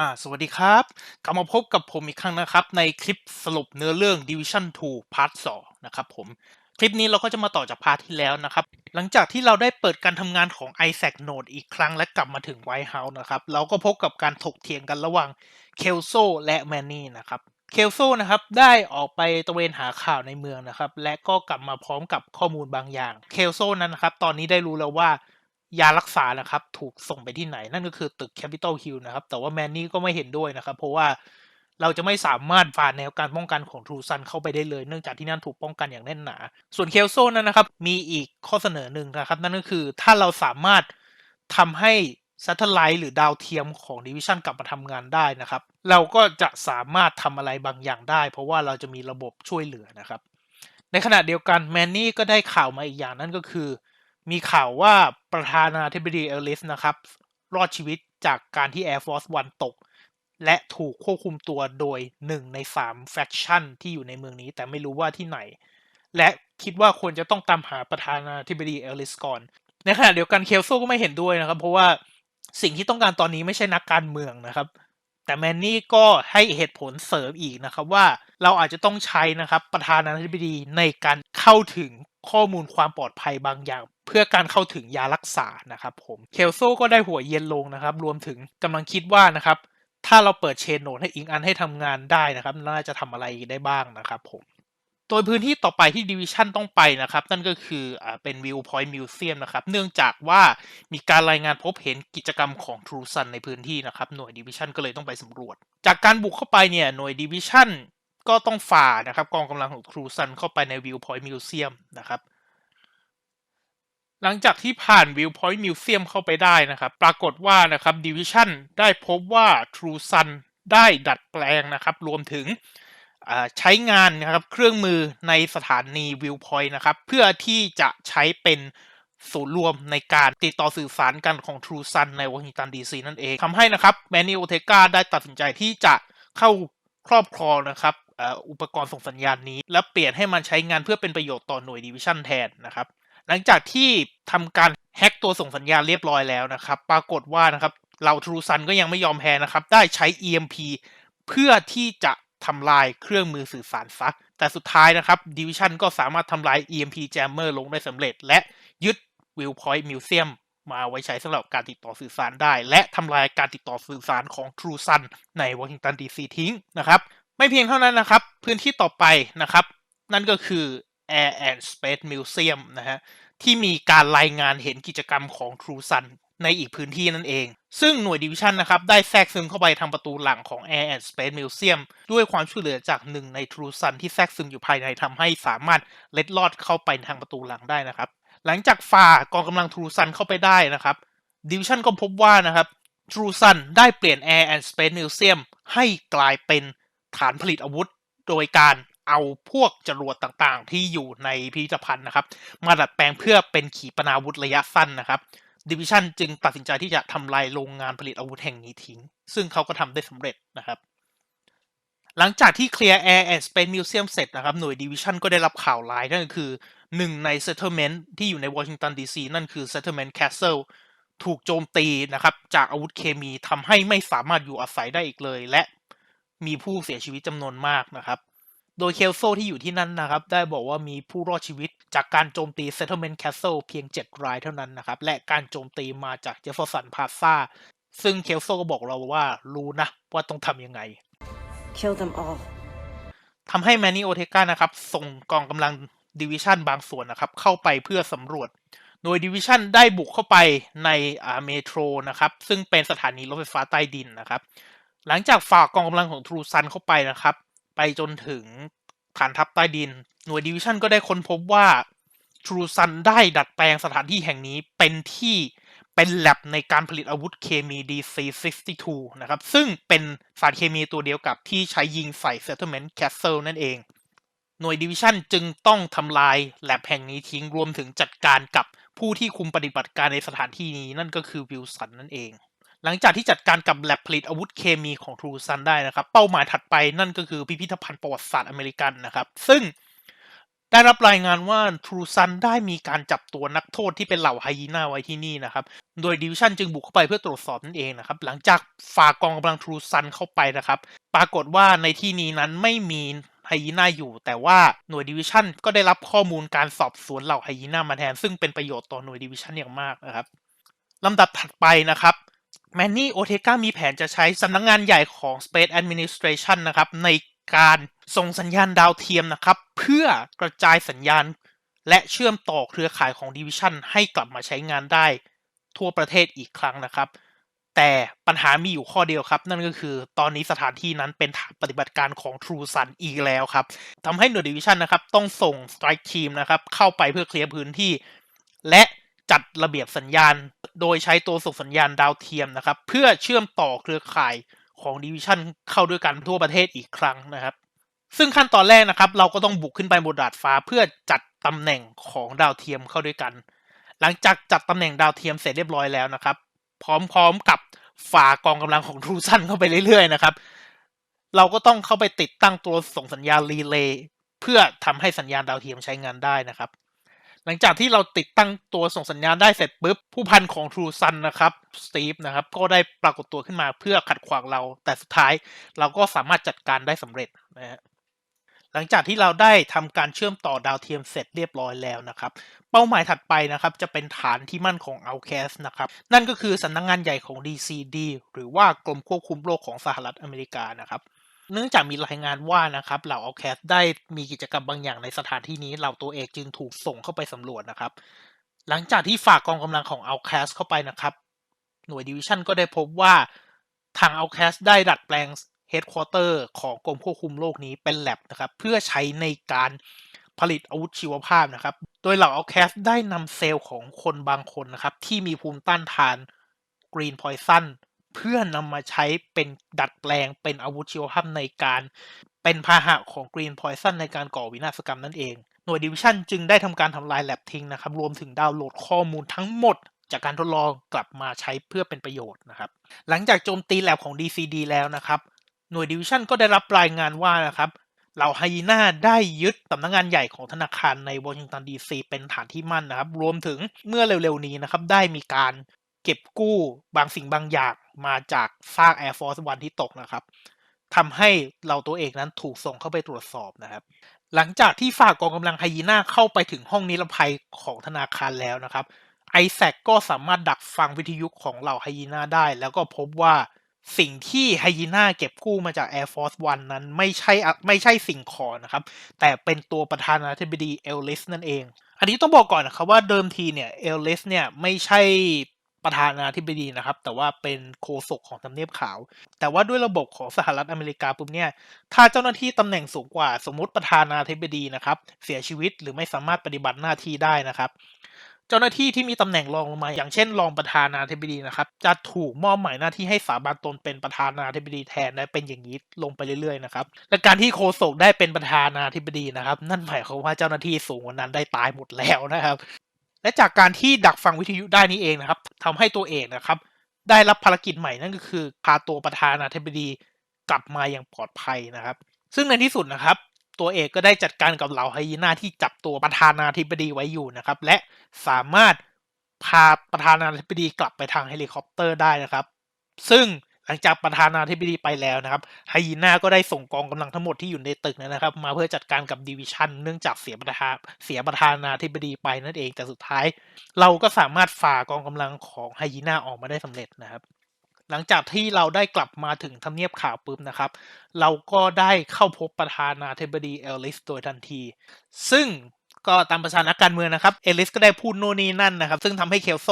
อ่าสวัสดีครับ กลับมาพบกับผมอีกครั้งนะครับ ในคลิปสรุปเนื้อเรื่อง Division 2 Part 2นะครับผม คลิปนี้เราก็จะมาต่อจากพาร์ทที่แล้วนะครับ หลังจากที่เราได้เปิดการทำงานของ Isaac Node อีกครั้งและกลับมาถึง White House นะครับ เราก็พบกับการถกเถียงกันระหว่างเคลโซและแมนนี่นะครับเคลโซนะครับได้ออกไปตระเวนหาข่าวในเมืองนะครับ และก็กลับมาพร้อมกับข้อมูลบางอย่างเคลโซนั้นนะครับ ตอนนี้ได้รู้แล้วว่า ยารักษานะครับ ถูกส่งไปที่ไหน นั่นก็คือตึก Capital Hill นะครับ แต่ว่าแมนนี่ก็ไม่เห็นด้วยนะครับ เพราะว่าเราจะไม่สามารถฝ่าแนวการป้องกันของทรูซันเข้าไปได้เลย เนื่องจากที่นั่นถูกป้องกันอย่างแน่นหนา ส่วนเคลโซนั้นนะครับ มีอีกข้อเสนอหนึ่งนะครับ นั่นก็คือถ้าเราสามารถทำให้ซัตเทอร์ไลท์หรือดาวเทียมของดิวิชันกลับมาทำงานได้นะครับ เราก็จะสามารถทำอะไรบางอย่างได้ เพราะว่าเราจะมีระบบช่วยเหลือนะครับ ในขณะเดียวกันแมนนี่ก็ได้ข่าวมาอีกอย่างนั่นก็คือ มีข่าวว่าประธานาธิบดีเอลิสนะครับ รอดชีวิตจากการที่ Air Force One ตก และถูกควบคุมตัวโดยหนึ่งในสามแฟคชั่นที่อยู่ในเมืองนี้ แต่ไม่รู้ว่าที่ไหน และคิดว่าควรจะต้องตามหาประธานาธิบดีเอลิสก่อน ในขณะเดียวกันเคลโซก็ไม่เห็นด้วยนะครับ เพราะว่าสิ่งที่ต้องการตอนนี้ไม่ใช่นักการเมืองนะครับ แต่แมนนี่ก็ให้เหตุผลเสริมอีกนะครับว่าเราอาจจะต้องใช้นะครับประธานาธิบดีในการเข้าถึงข้อมูลความปลอดภัยบางอย่าง เพื่อการเข้าถึงยารักษานะครับผมเคลโซก็ได้หัวเย็นลงนะครับ รวมถึงกำลังคิดว่านะครับ ถ้าเราเปิดเชนโนดให้อิงอันให้ทำงานได้นะครับ น่าจะทำอะไรได้บ้างนะครับผมโดยพื้นที่ต่อไปที่ดิวิชันต้องไปนะครับ นั่นก็คืออ่าเป็นวิวพอยต์มิวเซียมนะครับ เนื่องจากว่ามีการรายงานพบเห็นกิจกรรมของทรูซันในพื้นที่นะครับ หน่วยดิวิชันก็เลยต้องไปสำรวจ จากการบุกเข้าไปเนี่ยหน่วยดิวิชัน ก็ต้องฝ่านะครับกองกำลังของทรูซันเข้าไปในวิวพอยต์มิวเซียมนะครับหลังจากที่ผ่านวิวพอยต์มิวเซียมเข้าไปได้นะครับ ปรากฏว่านะครับดิวิชันได้พบว่า True Sun ได้ดัดแปลงนะครับ รวมถึงใช้งานนะครับเครื่องมือในสถานีวิวพอยต์นะครับ เพื่อที่จะใช้เป็นศูนย์รวมในการติดต่อสื่อสารกันของ True Sun ในวอชิงตันดีซีนั่นเองทำให้นะครับแมนนิโอเทกาได้ตัดสินใจที่จะเข้าครอบครองนะครับ อุปกรณ์ส่งสัญญาณนี้ และเปลี่ยนให้มันใช้งานเพื่อเป็นประโยชน์ต่อหน่วยดิวิชันแทนนะครับ หลังจากที่ทำการแฮ็กตัวส่งสัญญาณเรียบร้อยแล้วนะครับ ปรากฏว่านะครับเรา True Sun ก็ยังไม่ยอมแพ้นะครับ ได้ใช้ EMP เพื่อที่จะทำลายเครื่องมือสื่อสารซักแต่สุดท้ายนะครับ Division ก็สามารถทำลาย EMP Jammer ลงได้สำเร็จ และยึด Viewpoint Museum มาไว้ใช้สำหรับการติดต่อสื่อสารได้ และทำลายการติดต่อสื่อสารของ True Sun ในวอชิงตันดีซีทิ้งนะครับ ไม่เพียงเท่านั้นนะครับ พื้นที่ต่อไปนะครับ นั่นก็คือ Air and Space Museum นะฮะที่มีการรายงานเห็นกิจกรรมของ True Sun ในอีกพื้นที่นั่นเอง ซึ่งหน่วยดิวิชันนะครับ ได้แทรกซึมเข้าไปทางประตูหลังของ Air and Space Museum ด้วยความช่วยเหลือจากหนึ่งใน True Sun ที่แทรกซึมอยู่ภายในทำให้สามารถเล็ดลอดเข้าไปทางประตูหลังได้นะครับ หลังจากฝ่ากองกำลัง True Sun เข้าไปได้นะครับดิวิชันก็พบว่านะครับ True Sun ได้เปลี่ยน Air and Space Museum ให้กลายเป็น ฐานผลิตอาวุธ โดยการเอาพวกจรวดต่างๆ ที่อยู่ในพิพิธภัณฑ์นะครับ มาดัดแปลงเพื่อเป็นขีปนาวุธระยะสั้นนะครับดิวิชันจึงตัดสินใจที่จะทำลายโรงงานผลิตอาวุธแห่งนี้ทิ้ง ซึ่งเขาก็ทำได้สำเร็จนะครับหลังจากที่เคลียร์ Air and Space Museum เสร็จนะครับหน่วยดิวิชันก็ได้รับข่าวร้ายนั่นก็คือหนึ่งใน settlement ที่อยู่ในวอชิงตันดีซีนั่นคือ settlement castle ถูกโจมตีนะครับจากอาวุธเคมีทำให้ไม่สามารถอยู่อาศัยได้อีกเลย และ มีผู้เสียชีวิตจำนวนมากนะครับ โดยเคลโซที่อยู่ที่นั่นนะครับ ได้บอกว่ามีผู้รอดชีวิตจากการโจมตี Settlement Castle เพียง 7 รายเท่านั้นนะครับ และการโจมตีมาจากเจฟเฟอร์สันพาซาซึ่งเคลโซก็บอกเราว่ารู้นะว่าต้องทำยังไง Kill them all. ทำให้แมนนี่โอเทกานะครับ ส่งกองกำลังดิวิชันบางส่วนนะครับ เข้าไปเพื่อสำรวจ โดยดิวิชันได้บุกเข้าไปในอ่าเมโทรนะครับ ซึ่งเป็นสถานีรถไฟฟ้าใต้ดินนะครับ หลังจากฝากกองกำลังของทรูซันเข้าไปนะครับ ไปจนถึงฐานทัพใต้ดิน หน่วยดิวิชันก็ได้ค้นพบว่าทรูซันได้ดัดแปลงสถานที่แห่งนี้เป็นที่เป็นแลบในการผลิตอาวุธเคมี DC-62 นะครับ ซึ่งเป็นสารเคมีตัวเดียวกับที่ใช้ยิงใส่ Settlement Castle นั่นเอง หน่วยดิวิชันจึงต้องทำลายแลบแห่งนี้ทิ้งรวมถึงจัดการกับผู้ที่คุมปฏิบัติการในสถานที่นี้นั่นก็คือวิลสันนั่นเอง หลังจากที่จัดการกับแลบผลิตอาวุธเคมีของทรูซันได้นะครับ เป้าหมายถัดไปนั่นก็คือพิพิธภัณฑ์ประวัติศาสตร์อเมริกันนะครับ ซึ่งได้รับรายงานว่าทรูซันได้มีการจับตัวนักโทษที่เป็นเหล่าไฮยีน่าไว้ที่นี่นะครับ โดยดิวิชันจึงบุกเข้าไปเพื่อตรวจสอบนั่นเองนะครับ หลังจากฝากกองกำลังทรูซันเข้าไปนะครับ ปรากฏว่าในที่นี้นั้นไม่มีไฮยีน่าอยู่ แต่ว่าหน่วยดิวิชันก็ได้รับข้อมูลการสอบสวนเหล่าไฮยีน่ามาแทน ซึ่งเป็นประโยชน์ต่อหน่วยดิวิชันอย่างมากนะครับลำดับถัดไปนะครับ แมนนี่โอเทกามีแผนจะใช้สำนักงงานใหญ่ของ Space Administration นะครับ ในการส่งสัญญาณดาวเทียมนะครับ เพื่อกระจายสัญญาณ และเชื่อมต่อเครือข่ายของดิวิชันให้กลับมาใช้งานได้ทั่วประเทศอีกครั้งนะครับ แต่ปัญหามีอยู่ข้อเดียวครับ นั่นก็คือตอนนี้สถานที่นั้นเป็นฐานปฏิบัติการของ True Sun อีกแล้วครับทำให้หน่วยดิวิชันนะครับต้องส่ง Strike Team นะครับเข้าไปเพื่อเคลียร์พื้นที่ และ จัดระเบียบสัญญาณ โดยใช้ตัวส่งสัญญาณดาวเทียมนะครับ เพื่อเชื่อมต่อเครือข่ายของดิวิชันเข้าด้วยกันทั่วประเทศอีกครั้งนะครับ ซึ่งขั้นตอนแรกนะครับ เราก็ต้องบุกขึ้นไปบนดาดฟ้าเพื่อจัดตำแหน่งของดาวเทียมเข้าด้วยกัน หลังจากจัดตำแหน่งดาวเทียมเสร็จเรียบร้อยแล้วนะครับ พร้อมๆกับฝ่ากองกำลังของทรูซันเข้าไปเรื่อยๆนะครับ เราก็ต้องเข้าไปติดตั้งตัวส่งสัญญาณรีเลย์เพื่อทำให้สัญญาณดาวเทียมใช้งานได้นะครับ หลังจากที่เราติดตั้งตัวส่งสัญญาณได้เสร็จปุ๊บ ผู้พันของ True Sun นะครับสตีฟนะครับ ก็ได้ปรากฏตัวขึ้นมาเพื่อขัดขวางเรา แต่สุดท้ายเราก็สามารถจัดการได้สำเร็จนะฮะหลังจากที่เราได้ทำการเชื่อมต่อดาวเทียมเสร็จเรียบร้อยแล้วนะครับ เป้าหมายถัดไปนะครับ จะเป็นฐานที่มั่นของ Outcast นะครับ นั่นก็คือสำนักงงานใหญ่ของ DCD หรือว่ากรมควบคุมโรคของสหรัฐอเมริกานะครับ เนื่องจากมีรายงานว่านะครับเหล่า Outcast ได้มีกิจกรรมบางอย่างในสถานที่นี้เหล่าตัวเอกจึงถูกส่งเข้าไปสำรวจนะครับ หลังจากที่ฝากกองกำลังของ Outcast เข้าไปนะครับ หน่วยดิวิชันก็ได้พบว่าทาง Outcast ได้ดัดแปลง Headquarter ของกรมควบคุมโรคนี้เป็น lab นะครับ เพื่อใช้ในการผลิตอาวุธชีวภาพนะครับ โดยเหล่า Outcast ได้นำเซลล์ของคนบางคนนะครับ ที่มีภูมิต้านทาน Green Poison เพื่อนำมาใช้เป็นดัดแปลงเป็นอาวุธชีวภาพในการเป็นพาหะของ Green Poison ในการก่อวินาศกรรมนั่นเอง หน่วยดิวิชั่นจึงได้ทำการทำลายแลบทิ้งนะครับ รวมถึงดาวน์โหลดข้อมูลทั้งหมดจากการทดลองกลับมาใช้เพื่อเป็นประโยชน์นะครับ หลังจากโจมตีแลบของ DCD แล้วนะครับ หน่วยดิวิชั่นก็ได้รับรายงานว่านะครับเหล่าไฮยีน่าได้ยึดสำนักงงานใหญ่ของธนาคารในวอชิงตันดีซีเป็นฐานที่มั่นนะครับ รวมถึงเมื่อเร็วๆนี้นะครับได้มีการเก็บกู้บางสิ่งบางอย่าง มาจากซาก Air Force One ที่ตกนะครับทำให้เราตัวเอกนั้นถูกส่งเข้าไปตรวจสอบนะครับ หลังจากที่ฝากกองกำลังไฮยีน่าเข้าไปถึงห้องนิรภัยของธนาคารแล้วนะครับไอแซกก็สามารถดักฟังวิทยุของเหล่าไฮยีน่าได้ แล้วก็พบว่าสิ่งที่ไฮยีน่าเก็บกู้มาจาก Air Force One นั้นไม่ใช่ไม่ใช่สิ่งของนะครับ แต่เป็นตัวประธานาธิบดีเอลลิสนั่นเอง อันนี้ต้องบอกก่อนนะครับว่าเดิมทีเนี่ยเอลลิสเนี่ยไม่ใช่ ประธานาธิบดีนะครับ แต่ว่าเป็นโฆษกของทำเนียบขาว แต่ว่าด้วยระบบของสหรัฐอเมริกาปุ๊บเนี่ย ถ้าเจ้าหน้าที่ตำแหน่งสูงกว่าสมมติประธานาธิบดีนะครับ เสียชีวิตหรือไม่สามารถปฏิบัติหน้าที่ได้นะครับเจ้าหน้าที่ที่มีตำแหน่งรองลงมา อย่างเช่นรองประธานาธิบดีนะครับ จะถูกมอบหมายหน้าที่ให้สาบานตนเป็นประธานาธิบดีแทนและเป็นอย่างนี้ลงไปเรื่อยๆนะครับและการที่โฆษกได้เป็นประธานาธิบดีนะครับ นั่นหมายความว่าเจ้าหน้าที่สูงกว่านั้นได้ตายหมดแล้วนะครับ และจากการที่ดักฟังวิทยุได้นี้เองนะครับทำให้ตัวเอกนะครับ ได้รับภารกิจใหม่นั่นก็คือ พาตัวประธานาธิบดีกลับมาอย่างปลอดภัยนะครับ ซึ่งในที่สุดนะครับ ตัวเอกก็ได้จัดการกับเหล่าไฮยีน่าที่จับตัวประธานาธิบดีไว้อยู่นะครับ และสามารถพาประธานาธิบดีกลับไปทางเฮลิคอปเตอร์ได้นะครับ ซึ่ง หลังจากประธานาธิบดีไปแล้วนะครับไฮยีน่าก็ได้ส่งกองกำลังทั้งหมดที่อยู่ในตึกนะครับ มาเพื่อจัดการกับดิวิชันเนื่องจากเสียประธานเสียประธานาธิบดีไปนั่นเองแต่สุดท้าย เราก็สามารถฝ่ากองกำลังของไฮยีน่าออกมาได้สำเร็จนะครับ หลังจากที่เราได้กลับมาถึงทำเนียบข่าวปุ๊บนะครับ เราก็ได้เข้าพบประธานาธิบดีเอลลิสโดยทันที ซึ่งก็ตามประชานักการเมืองนะครับ เอลิสก็ได้พูดโน่นนี่นั่นนะครับ ซึ่งทำให้เคลโซ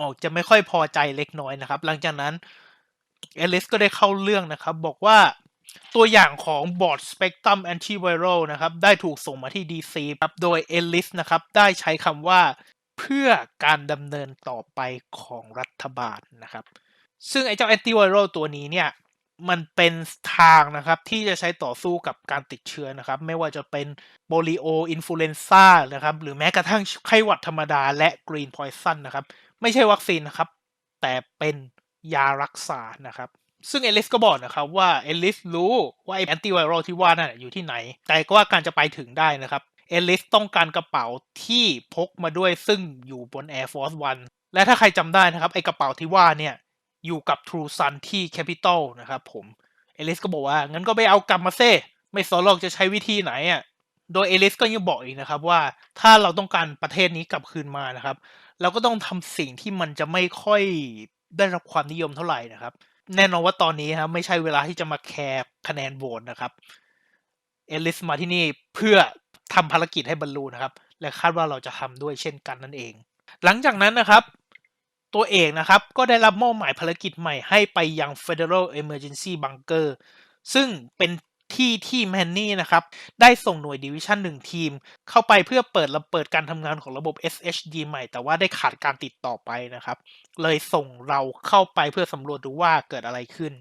ออกจะไม่ค่อยพอใจเล็กน้อยนะครับ หลังจากนั้น เอลิสก็ได้เข้าเรื่องนะครับ บอกว่าตัวอย่างของบอร์ด Spectrum Antiviral นะครับ ได้ถูกส่งมาที่ DC ครับ โดยเอลิสนะครับ ได้ใช้คำว่าเพื่อการดำเนินต่อไปของรัฐบาลนะครับ ซึ่งไอ้เจ้า antiviral ตัวนี้เนี่ย มันเป็นทางนะครับ ที่จะใช้ต่อสู้กับการติดเชื้อนะครับ ไม่ว่าจะเป็นโปลิโออินฟลูเอนซ่านะครับ หรือแม้กระทั่งไข้หวัดธรรมดาและกรีนพอยซันนะครับ ไม่ใช่วัคซีนนะครับ แต่เป็น ยารักษานะครับซึ่งเอลิสก็บอกนะครับว่าเอลิสรู้ว่าไอแอนติไวรัลที่ว่านั่นอยู่ที่ไหน แต่ก็ว่าการจะไปถึงได้นะครับเอลิสต้องการกระเป๋าที่พกมาด้วยซึ่งอยู่บน Air Force One และถ้าใครจำได้นะครับไอกระเป๋าที่ว่าเนี่ยอยู่กับ True Sun ที่ Capital นะครับผมเอลิสก็บอกว่า งั้นก็ไปเอากลับมาเซ่ไม่สนหรอกจะใช้วิธีไหนอะโดยเอลิสก็ยังบอกอีกนะครับว่าถ้าเราต้องการประเทศนี้กลับคืนมานะครับ เราก็ต้องทำสิ่งที่มันจะไม่ค่อย ได้รับความนิยมเท่าไหร่นะครับ แน่นอนว่าตอนนี้ครับไม่ใช่เวลาที่จะมาแคร์คะแนนโหวตนะครับ เอลิสมาที่นี่เพื่อทำภารกิจให้บรรลุนะครับ และคาดว่าเราจะทำด้วยเช่นกันนั่นเอง หลังจากนั้นนะครับ ตัวเอกนะครับก็ได้รับมอบหมายภารกิจใหม่ให้ไปยัง Federal Emergency Bunker ซึ่งเป็น ที่ที่แมนนี่นะครับ ได้ส่งหน่วยดิวิชั่นหนึ่งทีม เข้าไปเพื่อเปิดระเบิดการทำงานของระบบ SHD ใหม่ แต่ว่าได้ขาดการติดต่อไปนะครับ เลยส่งเราเข้าไปเพื่อสำรวจดูว่าเกิดอะไรขึ้น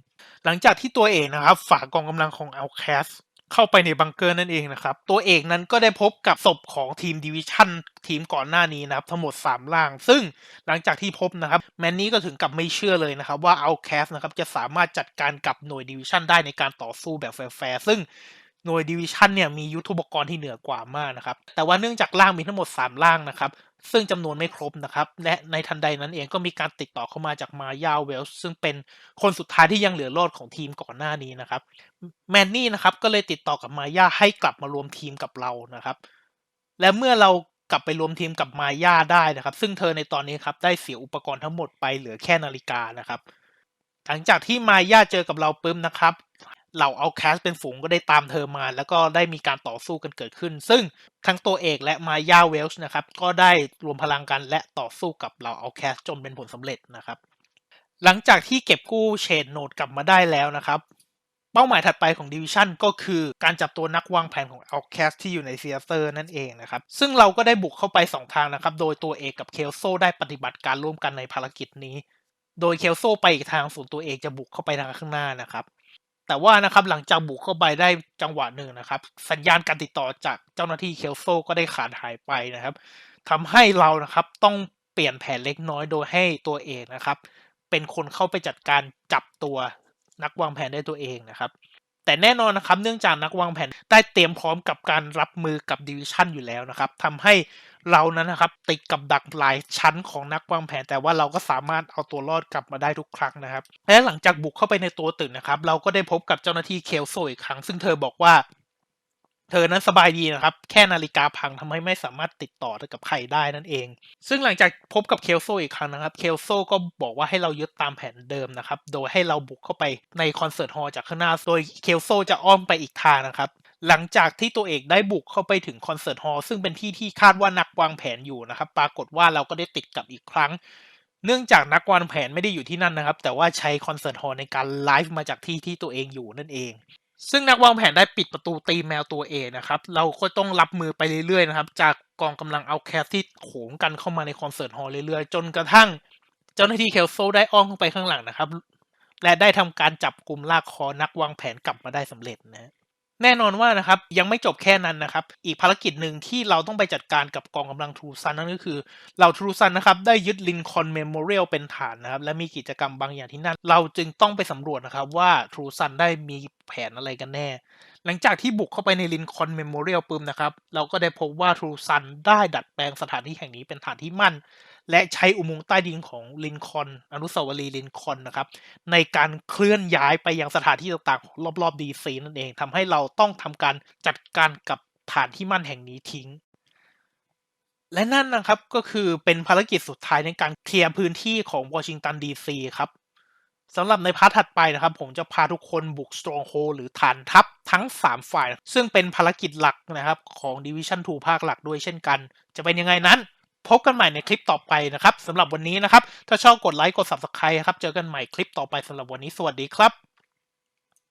หลังจากที่ตัวเองนะครับ ฝากกองกำลังของ Outcast เข้าไปในบังเกอร์นั่นเองนะครับ ตัวเอกนั้นก็ได้พบกับศพของทีมดิวิชั่นทีมก่อนหน้านี้นะครับ ทั้งหมด 3 ล่าง ซึ่งหลังจากที่พบนะครับ แมนนี่ก็ถึงกับไม่เชื่อเลยนะครับ ว่าเอาแคสนะครับจะสามารถจัดการกับหน่วยดิวิชั่นได้ในการต่อสู้แบบแฟร์ซึ่ง หน่วยดิวิชั่นเนี่ยมียุทโธปกรณ์ที่เหนือกว่ามากนะครับ แต่ว่าเนื่องจากร่างมีทั้งหมด3ร่างนะครับ ซึ่งจำนวนไม่ครบนะครับ และในทันใดนั้นเองก็มีการติดต่อเข้ามาจากมายาเวลซึ่งเป็นคนสุดท้ายที่ยังเหลือรอดของทีมก่อนหน้านี้นะครับแมนนี่นะครับก็เลยติดต่อกับมายาให้กลับมารวมทีมกับเรานะครับ และเมื่อเรากลับไปรวมทีมกับมายาได้นะครับ ซึ่งเธอในตอนนี้ครับได้เสียอุปกรณ์ทั้งหมดไปเหลือแค่นาฬิกานะครับ หลังจากที่มายาเจอกับเราปุ๊บนะครับ เหล่าเอาแคสเป็นฝูงก็ได้ตามเธอมา แล้วก็ได้มีการต่อสู้กันเกิดขึ้น ซึ่งทั้งตัวเอกและมายาเวลช์นะครับก็ได้รวมพลังกันและต่อสู้กับเหล่าเอาแคสจนเป็นผลสำเร็จนะครับ หลังจากที่เก็บกู้เชนโนดกลับมาได้แล้วนะครับเป้าหมายถัดไปของดิวิชั่นก็คือการจับตัวนักวางแผนของ Outcast ที่อยู่ในเซียเตอร์นั่นเองนะครับ ซึ่งเราก็ได้บุกเข้าไป 2 ทางนะครับ โดยตัวเอกกับเคลโซได้ปฏิบัติการร่วมกันในภารกิจนี้ โดยเคลโซไปอีกทางส่วนตัวเอกจะบุกเข้าไปทางข้างหน้านะครับ แต่ว่านะครับหลังจากบุกเข้าไปได้จังหวะหนึ่งนะครับ สัญญาณการติดต่อจากเจ้าหน้าที่เคลโซก็ได้ขาดหายไปนะครับทำให้เรานะครับต้องเปลี่ยนแผนเล็กน้อยโดยให้ตัวเอกนะครับ เป็นคนเข้าไปจัดการจับตัวนักวางแผนได้ตัวเองนะครับแต่แน่นอนนะครับเนื่องจากนักวางแผนได้เตรียมพร้อมกับการรับมือกับดิวิชั่นอยู่แล้วนะครับทำให้ เรานั้นนะครับ ติดกับดักหลายชั้นของนักวางแผน แต่ว่าเราก็สามารถเอาตัวรอดกลับมาได้ทุกครั้งนะครับ และหลังจากบุกเข้าไปในตัวตึกนะครับ เราก็ได้พบกับเจ้าหน้าที่เคลโซอีกครั้ง ซึ่งเธอบอกว่า เธอนั้นสบายดีนะครับ แค่นาฬิกาพังทำให้ไม่สามารถติดต่อกับใครได้นั่นเอง ซึ่งหลังจากพบกับเคลโซอีกครั้งนะครับ เคลโซก็บอกว่าให้เรายึดตามแผนเดิมนะครับ โดยให้เราบุกเข้าไปในคอนเสิร์ตฮอลล์จากข้างหน้า โดยเคลโซจะอ้อมไปอีกทางนะครับ หลังจากที่ตัวเอกได้บุกเข้าไปถึงคอนเสิร์ตฮอลล์ซึ่งเป็นที่ที่คาดว่านักวางแผนอยู่นะครับ ปรากฏว่าเราก็ได้ติดกับอีกครั้ง เนื่องจากนักวางแผนไม่ได้อยู่ที่นั่นนะครับ แต่ว่าใช้คอนเสิร์ตฮอลล์ในการไลฟ์มาจากที่ที่ตัวเองอยู่นั่นเอง ซึ่งนักวางแผนได้ปิดประตูตีแมวตัวเองนะครับ เราก็ต้องรับมือไปเรื่อยๆนะครับ จากกองกำลังเอาแคสที่โขงกันเข้ามาในคอนเสิร์ตฮอลล์เรื่อยๆ จนกระทั่ง เจ้าหน้าที่เคลโซได้อ้อมเข้าไปข้างหลังนะครับ และได้ทำการจับกลุ่มลากคอนักวางแผนกลับมาได้สำเร็จนะ แน่นอนว่านะครับยังไม่จบแค่นั้นนะครับ อีกภารกิจหนึ่งที่เราต้องไปจัดการกับกองกำลังทรูซันนั่นก็คือเหล่าทรูซันนะครับได้ยึดลินคอนเมมโมเรียลเป็นฐานนะครับ และมีกิจกรรมบางอย่างที่นั่น เราจึงต้องไปสำรวจนะครับว่าทรูซันได้มีแผนอะไรกันแน่ หลังจากที่บุกเข้าไปในลินคอนเมมโมเรียลปุ๊บนะครับ เราก็ได้พบว่าทรูซันได้ดัดแปลงสถานที่แห่งนี้เป็นฐานที่มั่น และใช้อุโมงค์ใต้ดินของลินคอนอนุสาวรีย์ลินคอนนะครับ ในการเคลื่อนย้ายไปยังสถานที่ต่างๆ รอบๆดีซีนั่นเองทำให้เราต้องทำการจัดการกับฐานที่มั่นแห่งนี้ทิ้ง และนั่นนะครับก็คือเป็นภารกิจสุดท้ายในการเคลียร์พื้นที่ของวอชิงตันดีซีครับ สำหรับในพาร์ทถัดไปนะครับ ผมจะพาทุกคนบุกสโตรงโฮหรือฐานทัพทั้ง 3 ฝ่าย ซึ่งเป็นภารกิจหลักนะครับ ของ Division 2 ภาคหลักด้วยเช่นกัน จะเป็นยังไงนั้น พบกันใหม่ในคลิปต่อไปนะครับสำหรับวันนี้นะครับ ถ้าชอบกดไลค์กด Subscribe ครับ เจอกันใหม่คลิปต่อไปสำหรับวันนี้สวัสดีครับ